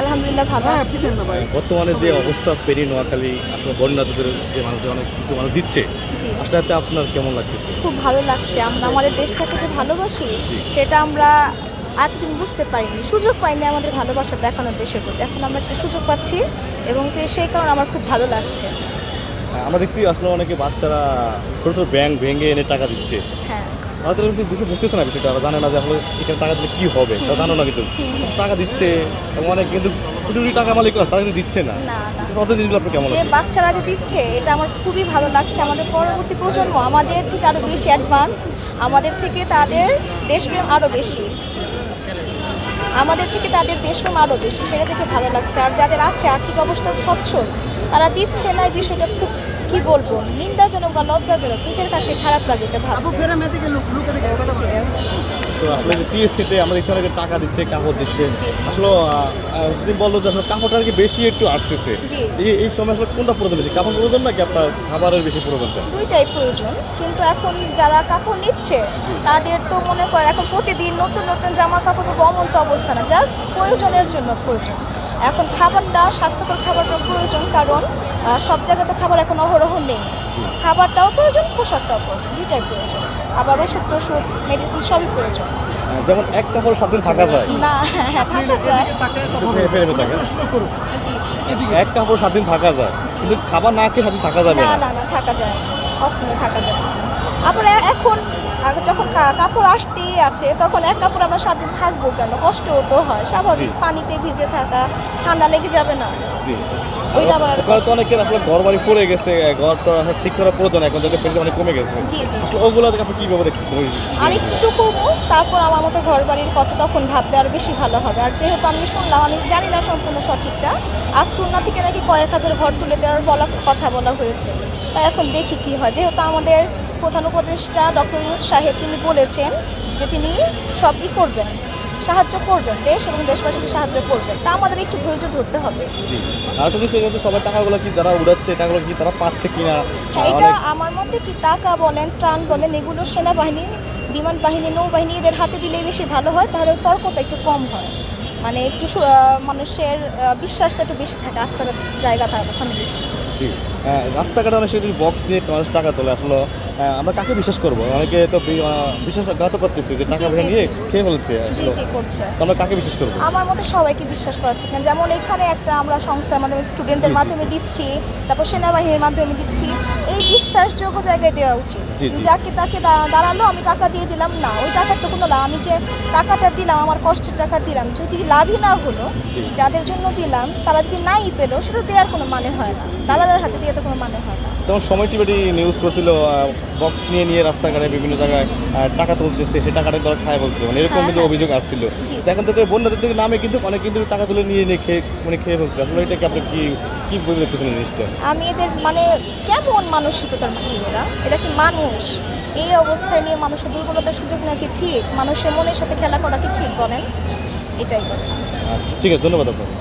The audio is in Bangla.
আলহামদুলিল্লাহ ভালো আছি। বর্তমানে যে অবস্থা পেরি নোয়াখালী আপনার বন্যাদের যে মানুষ অনেক কিছু মানুষ দিচ্ছে আসলে আপনার কেমন লাগতেছে? খুব ভালো লাগছে। আমরা আমাদের দেশটাকে যে ভালোবাসি সেটা আমরা এতদিন বুঝতে পারিনি। সুযোগ পাইনি আমাদের ভালোবাসা দেখানোর দেশের প্রতি। এখন আমরা সেটা সুযোগ পাচ্ছি এবং সেই কারণে আমার খুব ভালো লাগছে। আমরা দেখছি আসলে অনেকে বাচ্চারা ছোটো ছোটো ব্যাংক ভেঙে এনে টাকা দিচ্ছে। হ্যাঁ। হয়তো কিন্তু বুঝে বুঝতেছে না বিষয়টা ওরা জানে না যে আসলে এখানে টাকা দিলে কী হবে তারা জানো না কিন্তু। টাকা দিচ্ছে এবং অনেক কিন্তু কোটি কোটি টাকা মালিক আছে, তারা কিন্তু দিচ্ছে না। কত জিনিসগুলো আপনার কেমন যে বাচ্চারা যে দিচ্ছে এটা আমার খুবই ভালো লাগছে। আমাদের পরবর্তী প্রজন্ম আমাদের থেকে আরও বেশি অ্যাডভান্স আমাদের থেকে তাদের দেশপ্রেম আরও বেশি। আমাদের থেকে তাদের দেশপ্রেম আরও বেশি সেটা দেখে ভালো লাগছে। আর যাদের আছে আর্থিক অবস্থা স্বচ্ছ তারা দিচ্ছে না এই বিষয়টা খুব কি বলব? নিন্দাজনক বা লজ্জাজনক নিজের কাছে খারাপ লাগে এটা ভাবতে। ঠিক আছে। তো আসলে যে টিএসসিতে আমরা দেখছি অনেকে টাকা দিচ্ছে কাপড় দিচ্ছে। আসলে যদি বলল যে আসলে কাপড়টা আর কি বেশি একটু আসতেছে। এই এই সময় আসলে কোনটা প্রয়োজন বেশি কাপড় প্রয়োজন নাকি আপনার খাবারের বেশি প্রয়োজনটা? দুইটাই প্রয়োজন কিন্তু এখন যারা কাপড় নিচ্ছে তাদের তো মনে করে এখন প্রতিদিন নতুন নতুন জামা কাপড় তো অবস্থা না জাস্ট প্রয়োজনের জন্য প্রয়োজন। এখন খাবারটা স্বাস্থ্যকর খাবারটা প্রয়োজন কারণ সব জায়গাতে খাবার এখন অহরহ নেই। খাবারটাও প্রয়োজন পোশাকটাও প্রয়োজন দুইটাই প্রয়োজন। আবার ওষুধ টষুধ মেডিসিন সবই প্রয়োজন। যেমন এক কাপড় সাত দিন থাকা যায়। না হ্যাঁ হ্যাঁ থাকা যায়। একটু জি এক কাপড় সাত দিন থাকা যায়। কিন্তু খাবার না খেয়ে সাত দিন থাকা যাবে না না। না থাকা যায় কখনোই থাকা যায় না। আবার এখন আগে যখন কাপড় আসতেই আছে তখন এক কাপড় আমরা সাত দিন থাকব কেন? কষ্ট তো হয় স্বাভাবিক। পানিতে ভিজে থাকা ঠান্ডা লেগে যাবে না। জি। ওইটা আবার আর ওখানে তো অনেকের আসলে ঘর বাড়ি পড়ে গেছে ঘরটা ঠিক করা প্রয়োজন এখন যাতে পেটে অনেক কমে গেছে। জি জি আসলে ওগুলো থেকে আপনি কীভাবে দেখতেছেন আর একটু কমু তারপর আমার মতো ঘর বাড়ির কথা তখন আরও বেশি ভালো হবে। আর যেহেতু আমি শুনলাম আমি জানি না সম্পূর্ণ সঠিকটা। আর সুন্না থেকে নাকি কয়েক হাজার ঘর তুলে দেওয়ার বলা কথা বলা হয়েছে। তাই এখন দেখি কি হয়। যেহেতু আমাদের প্রধান উপদেষ্টা ডক্টর ইউজ সাহেব তিনি বলেছেন যে তিনি সবই করবেন সাহায্য করবেন দেশ এবং দেশবাসীকে সাহায্য করবেন। তা আমাদের একটু ধৈর্য ধরতে হবে। আর বিষয় কিন্তু সবার টাকাগুলো কি যারা উড়াচ্ছে টাকাগুলো কি তারা পাচ্ছে কিনা? হ্যাঁ এটা আমার মতে কি টাকা বলেন ত্রাণ বলেন এগুলো সেনাবাহিনী বিমান বাহিনী নৌবাহিনী এদের হাতে দিলেই বেশি ভালো হয় তাহলে তর্কটা একটু কম হয়। মানে একটু মানুষের বিশ্বাসটা একটু বেশি থাকে আস্থার জায়গা থাকে ওখানে বেশি। জি। হ্যাঁ, রাস্তাঘাটে অনেক সময় বক্স নিয়ে মানুষ টাকা তোলে আসলে আমরা কাকে বিশ্বাস করব? অনেকে তো বিশ্বাসঘাত করতেছে যে টাকা পয়সা নিয়ে খেয়ে ফেলছে। আমরা কাকে বিশ্বাস করব? আমার মতে সবাইকে বিশ্বাস করা না। যেমন এখানে একটা আমরা সংস্থা আমাদের স্টুডেন্টদের মাধ্যমে দিচ্ছি তারপর সেনাবাহিনীর মাধ্যমে দিচ্ছি এই বিশ্বাসযোগ্য জায়গায় দেওয়া উচিত। যাকে তাকে দাঁড়াল আমি টাকা দিয়ে দিলাম না ওই টাকার তো কোনো লাভ। আমি যে টাকাটা দিলাম আমার কষ্টের টাকা দিলাম যদি লাভই না হলো যাদের জন্য দিলাম তারা যদি নাই পেল সেটা দেওয়ার কোনো মানে হয় না। দালালের হাতে দিয়ে তো কোনো মানে হয় না। তখন সময় টিভিটি নিউজ করছিল বক্স নিয়ে নিয়ে রাস্তাঘাটে বিভিন্ন জায়গায় টাকা তুলতেছে সে টাকাটা ধরে খায় বলছে। মানে এরকম কিন্তু হ্যাঁ। অভিযোগ আসছিল। এখন তো বন্যাদের থেকে নামে কিন্তু অনেক কিন্তু টাকা তুলে নিয়ে নিয়ে খেয়ে মানে খেয়ে ফেলছে। আসলে এটাকে আপনি কি কি বলে দেখতেছেন জিনিসটা? আমি এদের মানে কেমন মানসিকতার মানুষ এরা এটা কি মানুষ? এই অবস্থায় নিয়ে মানুষের দুর্বলতার সুযোগ নাকি ঠিক? মানুষের মনের সাথে খেলা করা কি ঠিক বলেন? এটাই কথা। আচ্ছা ঠিক আছে ধন্যবাদ আপনাকে।